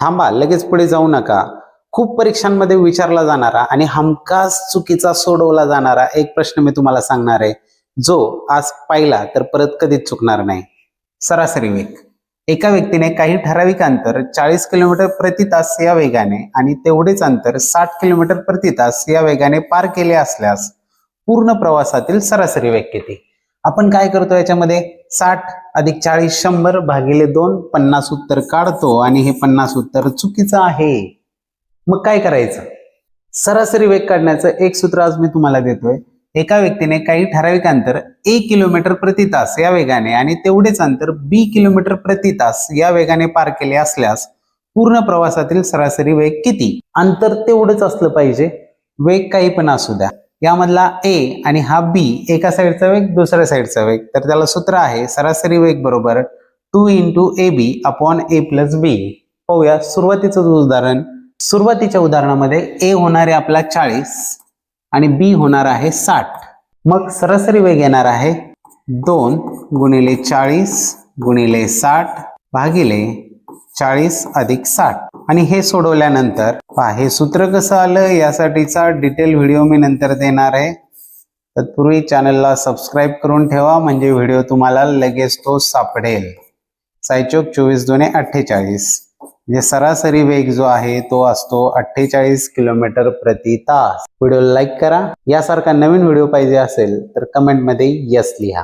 थांबा लगेच पुढे जाऊ नका. खूप परीक्षांमध्ये विचारला जाणारा आणि हमखास चुकीचा सोडवला जाणारा एक प्रश्न मी तुम्हाला सांगणार आहे. जो आज पाहिला तर परत कधीच चुकणार नाही. सरासरी वेग. एका व्यक्तीने काही ठराविक अंतर चाळीस किलोमीटर प्रति तास या वेगाने आणि तेवढेच अंतर साठ किलोमीटर प्रति तास या वेगाने पार केले असल्यास पूर्ण प्रवासातील सरासरी वेग किती? आपण काय करतो याच्यामध्ये? साठ अधिक चाळीस शंभर भागिले दोन पन्नास उत्तर काढतो आणि हे पन्नास उत्तर चुकीचं आहे. मग काय करायचं? सरासरी वेग काढण्याचं एक सूत्र आज मी तुम्हाला देतोय. एका व्यक्तीने काही ठराविक अंतर एक किलोमीटर प्रति तास या वेगाने आणि तेवढेच अंतर बी किलोमीटर प्रति तास या वेगाने पार केले असल्यास पूर्ण प्रवासातील सरासरी वेग किती? अंतर तेवढंच असलं पाहिजे. वेग काही पण असू द्या. यामधला ए आणि हा बी एका साईडचा वेग दुसऱ्या साईडचा वेग. तर त्याला सूत्र आहे सरासरी वेग बरोबर two into A B upon A plus B पाहूया सुरुवातीचं उदाहरण. सुरुवातीच्या उदाहरणामध्ये ए होणार आहे आपला चाळीस आणि बी होणार आहे साठ. मग सरासरी वेग येणार आहे दोन गुणिले चाळीस गुणिले साठ भागिले चाळीस अधिक साठ. आणि हे सोडवल्यानंतर पहा हे सूत्र कसं आलं? यासाठीचा डिटेल व्हिडिओ मी नंतर देणार आहे. तत्पूर्वी चॅनलला सबस्क्राईब करून ठेवा म्हणजे व्हिडिओ तुम्हाला लगेच तो सापडेल. सायचोक चोवीस दोने अठ्ठेचाळीस. म्हणजे सरासरी वेग जो आहे तो असतो अठ्ठेचाळीस किलोमीटर प्रति तास. व्हिडिओ लाईक करा. यासारखा नवीन व्हिडिओ पाहिजे असेल तर कमेंटमध्ये यस लिहा.